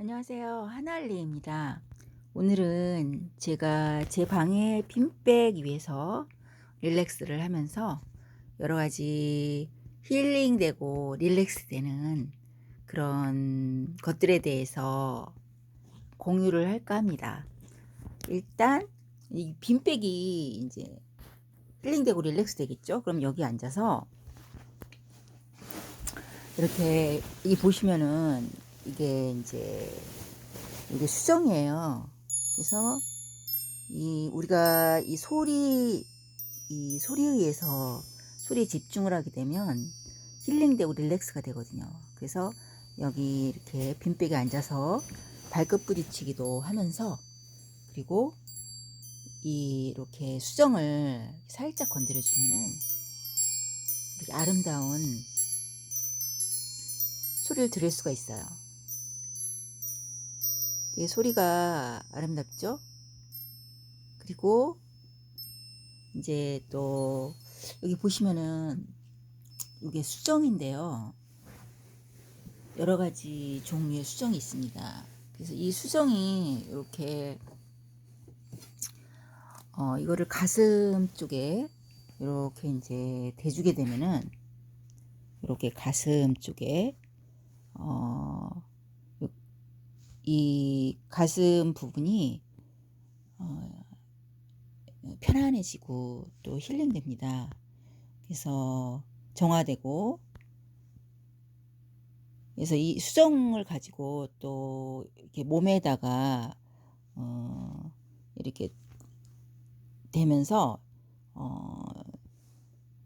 안녕하세요. 하나알리입니다. 오늘은 제가 제 방에 빈백 위에서 릴렉스를 하면서 여러 가지 힐링되고 릴렉스 되는 그런 것들에 대해서 공유를 할까 합니다. 일단 이 빈백이 이제 힐링되고 릴렉스 되겠죠? 그럼 여기 앉아서 이렇게 이 보시면은 이게 이제 이게 수정이에요. 그래서 이 우리가 이 소리 이 소리에 의해서 소리에 집중을 하게 되면 힐링되고 릴렉스가 되거든요. 그래서 여기 이렇게 빈백에 앉아서 발끝 부딪히기도 하면서 그리고 이 이렇게 수정을 살짝 건드려 주면은 아름다운 소리를 들을 수가 있어요. 되게 소리가 아름답죠? 그리고 이제 또 여기 보시면은 이게 수정인데요. 여러 가지 종류의 수정이 있습니다. 그래서 이 수정이 이렇게 어 이거를 가슴 쪽에 이렇게 이제 대주게 되면은 이렇게 가슴 쪽에 어, 이 가슴 부분이 어, 편안해지고 또 힐링됩니다. 그래서 정화되고 그래서 이 수정을 가지고 또 이렇게 몸에다가 어, 이렇게 되면서 어,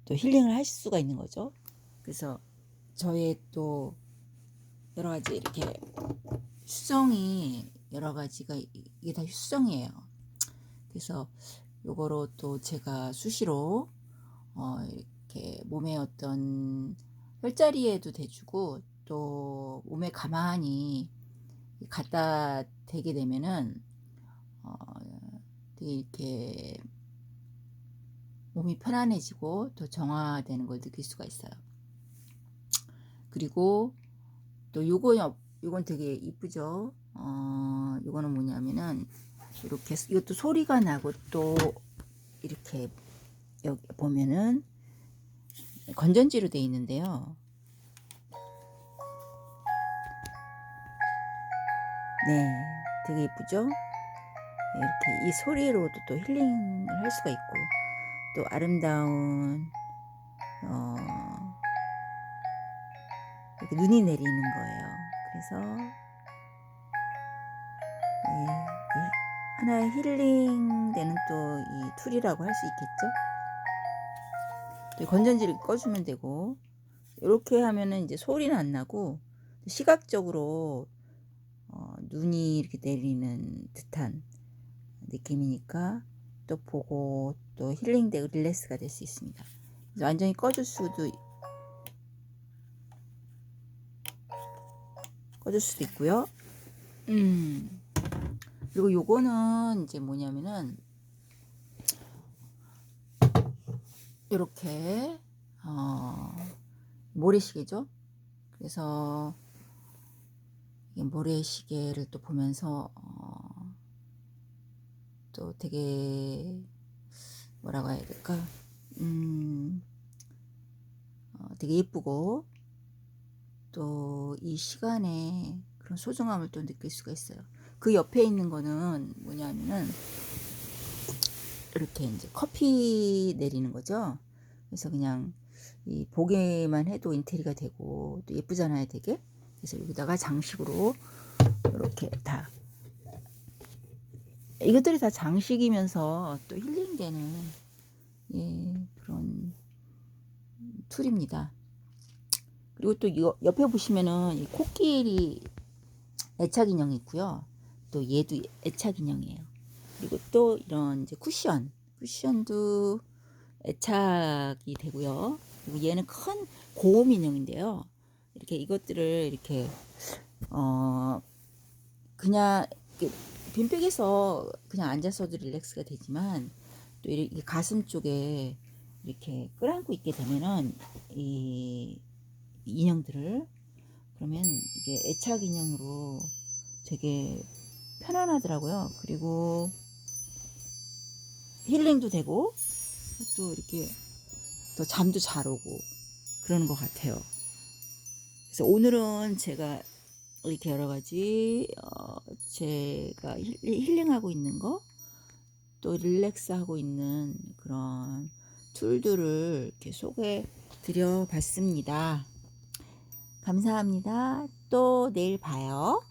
또 힐링을 할 수가 있는 거죠. 그래서 저의 또 여러 가지 이렇게 수정이 여러 가지가 이게 다 수정이에요. 그래서 요거로 또 제가 수시로 어 이렇게 몸에 어떤 혈자리에도 대주고 또 몸에 가만히 갖다 대게 되면은 어 되게 이렇게 몸이 편안해지고 또 정화되는 걸 느낄 수가 있어요. 그리고 또 요거 요건 되게 이쁘죠. 어, 요거는 뭐냐면은 이렇게 이것도 소리가 나고 또 이렇게 여기 보면은 건전지로 되어 있는데요. 네, 되게 예쁘죠? 이렇게 이 소리로도 또 힐링을 할 수가 있고 또 아름다운 어, 이렇게 눈이 내리는 거예요. 그래서 예, 예, 하나의 힐링되는 또 이 툴이라고 할 수 있겠죠. 건전지를 꺼주면 되고 이렇게 하면은 이제 소리는 안 나고 시각적으로 어, 눈이 이렇게 내리는 듯한 느낌이니까 또 보고 또 힐링되고 릴렉스가 될 수 있습니다. 완전히 꺼줄 수도 꺼줄 수도 있고요. 음. 그리고 요거는 이제 뭐냐면은 이렇게 어 모래시계죠. 그래서 이 모래시계를 또 보면서 어, 또 되게 뭐라고 해야 될까? 음, 어, 되게 예쁘고 또 이 시간에 그런 소중함을 또 느낄 수가 있어요. 그 옆에 있는 거는 뭐냐면은 이렇게 이제 커피 내리는 거죠. 그래서 그냥 이 보기만 해도 인테리가 되고 또 예쁘잖아요, 되게. 그래서 여기다가 장식으로 이렇게 다 이것들이 다 장식이면서 또 힐링되는 예, 그런 툴입니다. 이거 옆에 보시면은 이 코끼리 애착 인형이 있고요. 또 얘도 애착 인형이에요. 그리고 또 이런 이제 쿠션, 쿠션도 애착이 되고요. 그리고 얘는 큰 고음 인형인데요. 이렇게 이것들을 이렇게 어 그냥 빈백에서 그냥 앉아서도 릴렉스가 되지만 또 이렇게 가슴 쪽에 이렇게 끌안고 있게 되면은 이 인형들을 그러면 이게 애착 인형으로 되게 편안하더라고요. 그리고 힐링도 되고 또 이렇게 또 잠도 잘 오고 그러는 것 같아요. 그래서 오늘은 제가 이렇게 여러 가지 어 제가 힐 힐링하고 있는 거 또 릴렉스하고 있는 그런 툴들을 이렇게 소개해 드려 봤습니다. 감사합니다. 또 내일 봐요.